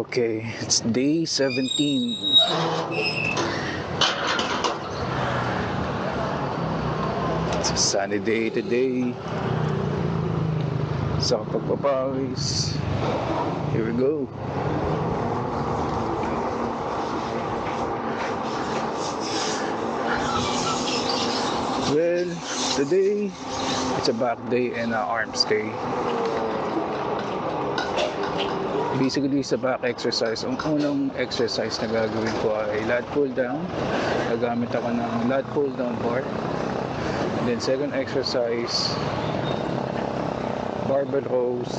Okay, it's day 17. It's a sunny day today. Sa pagpapawis. Here we go. Well, today it's a back day and a arms day. Basically sa back exercise, ang unang exercise na gagawin ko ay lat pull down. Gagamit ako ng lat pull down bar. And then second exercise, barbell rows.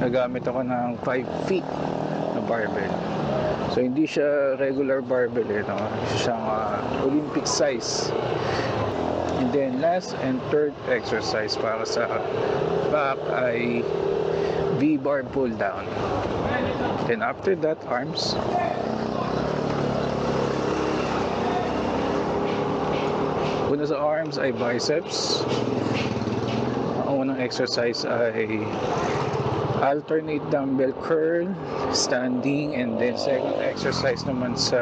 Nagamit ako ng 5 feet na barbell. So hindi siya regular barbell eh, no? Siya siyang ah, Olympic size. And then last and third exercise para sa back ay V-bar pull down. Then after that, arms. Una sa arms ay biceps. Ang unang exercise ay alternate dumbbell curl, standing, and then second exercise naman sa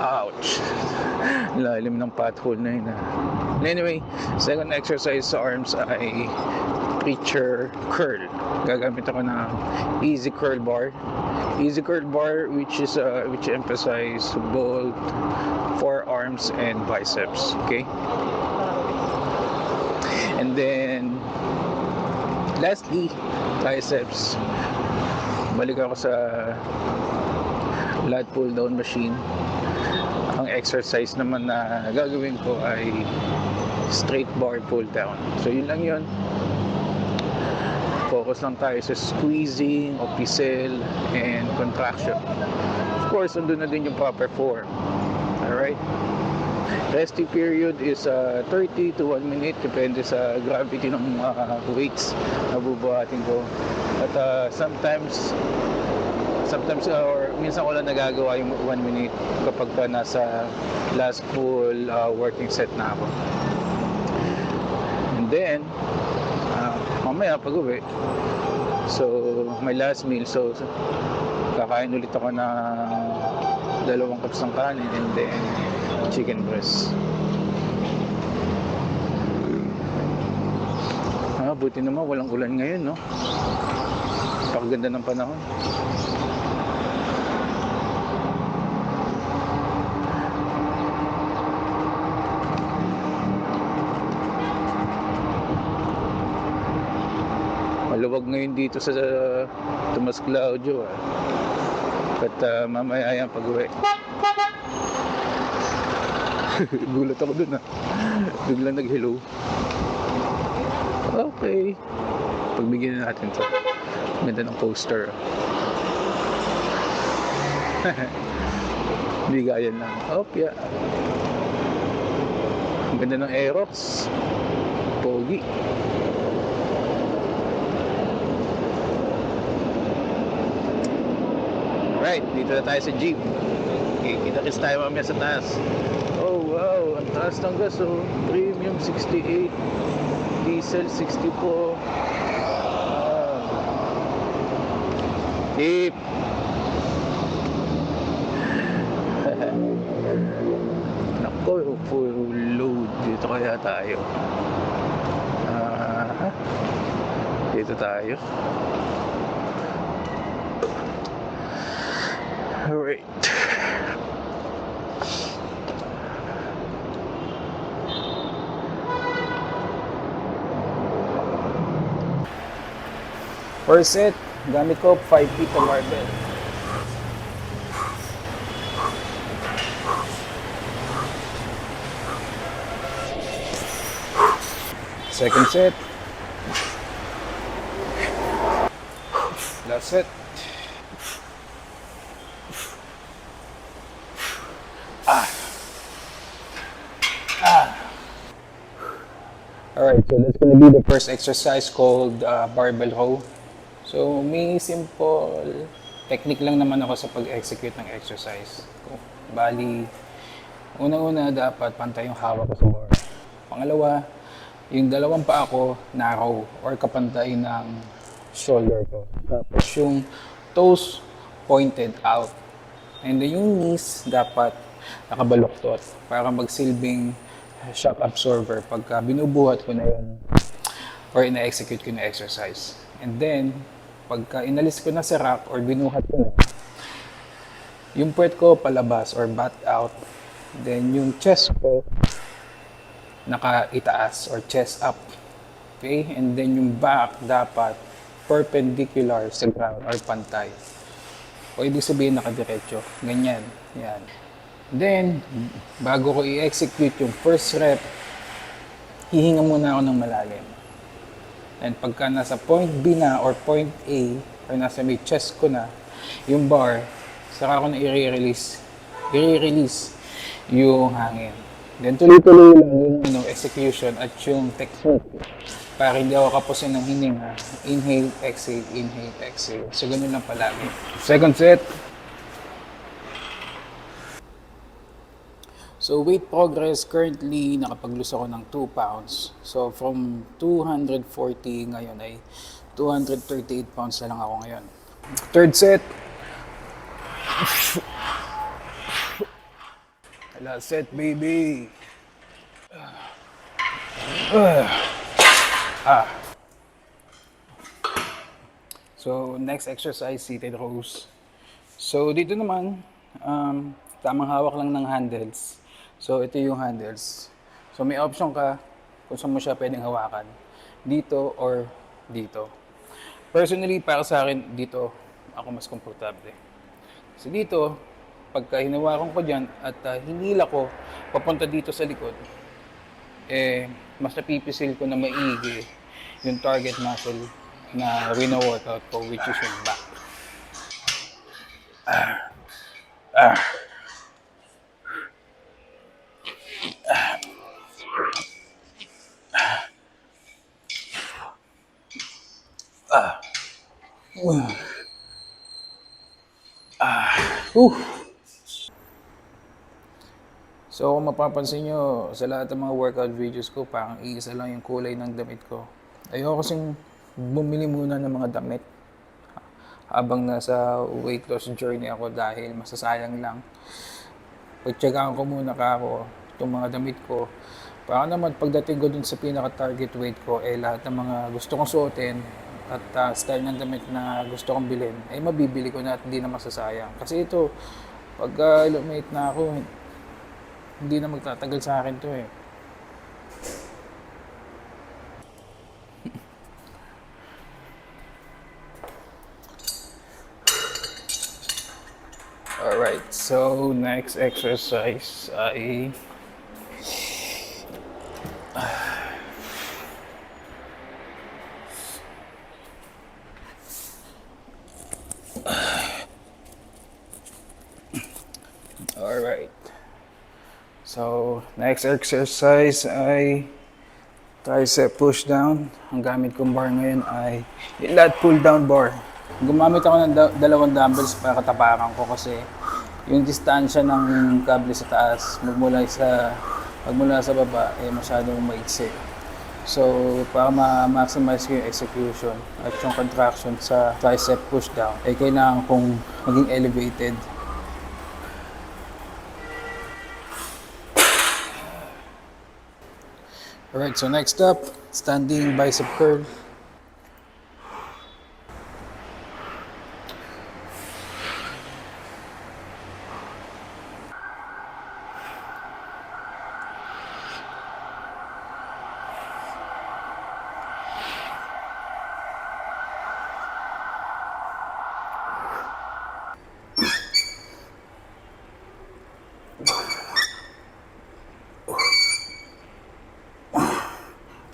ouch lalim ng pothole na yun ah. anyway second exercise sa arms ay preacher curl. Gagamit ako ng easy curl bar. Easy curl bar which is uh, which emphasize both forearms and biceps okay? And then lastly triceps balik ako sa lat pull down machine. Ang exercise naman na gagawin ko ay straight bar pull down. So yun lang yun focus lang tayo sa squeezing, official, and contraction. Of course andun na din yung proper form. Alright? Resting period is uh, 30 to 1 minute depende sa gravity ng mga weights na bubuhatin ko. At uh, sometimes sometimes uh, or minsan ko lang nagagawa yung 1 minute kapag ka nasa last full uh, working set na ako. And then uh, mamaya pag uwi so my last meal. So kakain ulit ako ng dalawang cups ng kanin and then chicken breast. Ah, buti naman walang ulan ngayon no? Pakaganda ng panahon maluwag ngayon dito sa Tomas Claudio ah. At uh, mamaya yan pag uwi. Gulat ako dun ah. Biglang nag-hello. Okay. Pagbigyan na natin to. Ganda ng poster. Gaya lang. Opya. Ang ganda ng Aerox. Pogi. Right, dito na tayo sa jeep. Okay, kita-kits tayo mamaya sa taas. Oh, wow. Ang taas ng gas, oh. Premium 68. Diesel 64. Ah. Jeep. Nako, full load. Dito kaya tayo. Ah, dito tayo. First set, gamit ko 5 feet of barbell. Second set. Last set. Alright, so that's gonna be the first exercise called uh, barbell row. So, may simple technique lang naman ako sa pag-execute ng exercise. Bali, unang-una dapat pantay yung hawak ko sa bar. Pangalawa, yung dalawang paa ko narrow or kapantay ng shoulder ko. Tapos yung toes pointed out. And then yung knees dapat nakabaluktot para magsilbing shock absorber pagka binubuhat ko na yun or ina-execute ko na exercise. And then, pagka inalis ko na sa rack or binuhat ko na, yung puwet ko palabas or butt out. Then, yung chest ko nakaitaas or chest up. Okay? And then, yung back dapat perpendicular sa ground or pantay. O ibig sabihin nakadiretso. Ganyan. Yan. Then, bago ko i-execute yung first rep, hihinga muna ako ng malalim. And pagka nasa point B na or point A, or nasa may chest ko na, yung bar, saka ko na i-release, i-release yung hangin. Then tuloy-tuloy lang yung ano, execution at yung technique para hindi ako kapusin ng hininga. Inhale, exhale, inhale, exhale. So, ganun lang palagi. Second set. So, weight progress, currently, nakapag-lose ako ng 2 pounds. So, from 240 ngayon ay 238 pounds na lang ako ngayon. Third set. Last set, baby. Ah. So, next exercise, seated rows. So, dito naman, um, tamang hawak lang ng handles. So, ito yung handles. So, may option ka kung saan mo siya pwedeng hawakan. Dito or dito. Personally, para sa akin, dito ako mas komportable. Kasi dito, pagka hinawakan ko dyan at uh, hinila ko papunta dito sa likod, eh, mas napipisil ko na maigi yung target muscle na wino-workout ko, which is yung back. Ah. Ah. Ah. Ah. Ah. Uh. So kung mapapansin nyo, sa lahat ng mga workout videos ko, parang iisa lang yung kulay ng damit ko. Ayoko kasing bumili muna ng mga damit habang nasa weight loss journey ako dahil masasayang lang. Pagtsagaan ko muna ka ako itong mga damit ko. Para naman pagdating ko dun sa pinaka-target weight ko, eh lahat ng mga gusto kong suotin at uh, style ng damit na gusto kong bilhin, ay eh, mabibili ko na at hindi na masasayang. Kasi ito, pag uh, ilumate na ako, hindi na magtatagal sa akin to eh. Alright, so next exercise ay Alright. So, next exercise ay tricep push down. Ang gamit kong bar ngayon ay lat pull down bar. Gumamit ako ng da- dalawang dumbbells para katapakan ko kasi yung distansya ng kable sa taas magmula sa magmula sa baba eh masyadong maiksi. So, para ma-maximize ko yung execution at yung contraction sa tricep push down, eh kailangan kong maging elevated Alright, so next up, standing bicep curl.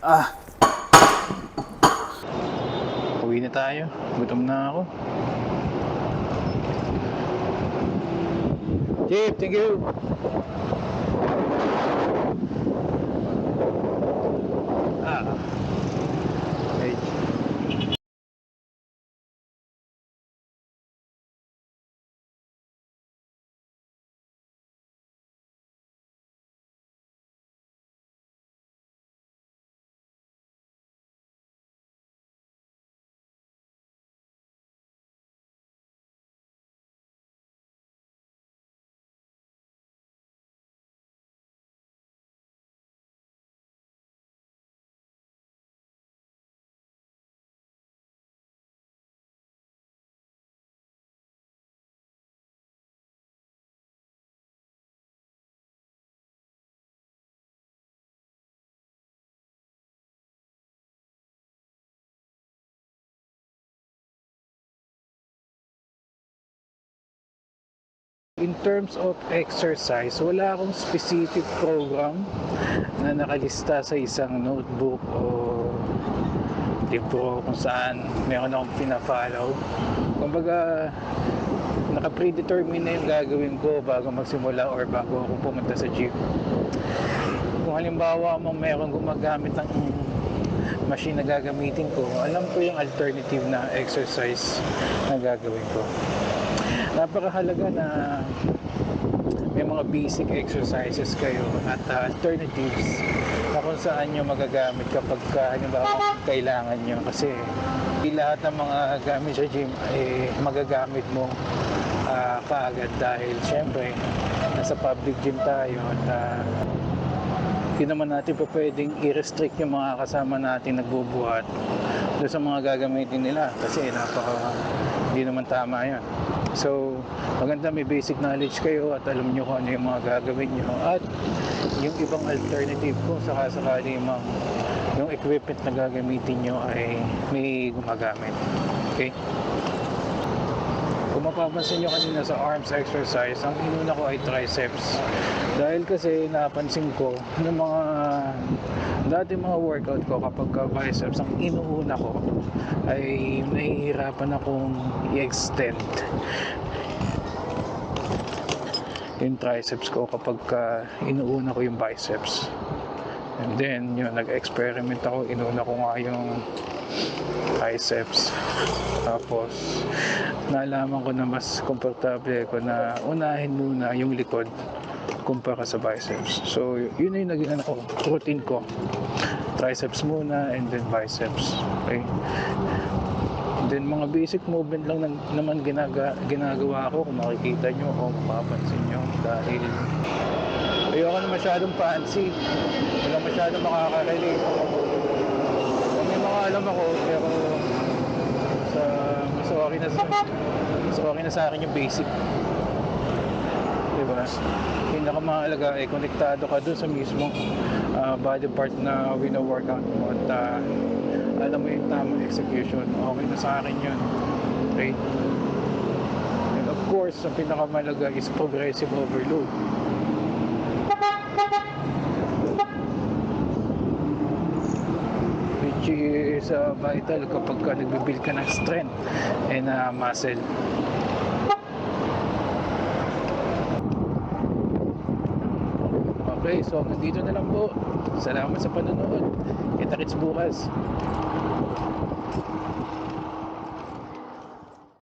Ah, Uwi na tayo. Gutom na ako. Chip, thank you. Ah. In terms of exercise, wala akong specific program na nakalista sa isang notebook o libro kung saan meron akong pina-follow. Kumbaga, naka-predetermine na yung gagawin ko bago magsimula or bago ako pumunta sa gym. Kung halimbawa mo meron gumagamit ng machine na gagamitin ko, alam ko yung alternative na exercise na gagawin ko. Napakahalaga na may mga basic exercises kayo at uh, alternatives na kung saan nyo magagamit kapag ka, halimbawa kailangan nyo kasi lahat ng mga gamit sa gym ay magagamit mo ah, kaagad dahil syempre nasa public gym tayo at ah, hindi naman natin pa pwedeng i-restrict yung mga kasama natin nagbubuhat doon sa mga gagamitin nila kasi napaka hindi naman tama yan. So, maganda may basic knowledge kayo at alam nyo kung ano yung mga gagawin nyo at yung ibang alternative kung sakasakali mang yung equipment na gagamitin nyo ay may gumagamit. Okay? Mapapansin nyo kanina sa arms exercise, ang inuna ko ay triceps. Dahil kasi napansin ko, ng mga dati mga workout ko kapag ka biceps, ang inuuna ko ay nahihirapan akong i-extend yung triceps ko kapag ka inuuna ko yung biceps. And then, yun, nag-experiment ako, inuna ko nga yung triceps. Tapos, nalaman ko na mas komportable ko na unahin muna yung likod kumpara sa biceps. So, yun na yung naging ano routine ko. Triceps muna and then biceps. Okay? Then, mga basic movement lang na- naman ginaga, ginagawa ko kung makikita nyo o mapapansin nyo dahil ayoko na masyadong fancy. Wala masyadong makaka-relate. May mga alam ako pero sa mas okay na sa mas okay na sa akin yung basic. Diba? Pinakamahalaga ay konektado ka dun sa mismong ah, body part na wino-workout mo at ah, alam mo yung tamang execution. Okay na sa akin yun. Okay? And of course, ang pinakamalaga is progressive overload. Which is uh, vital kapag ka nagbibuild ka ng strength and uh, muscle. Okay, so nandito na lang po. Salamat sa panonood. Kita kits bukas.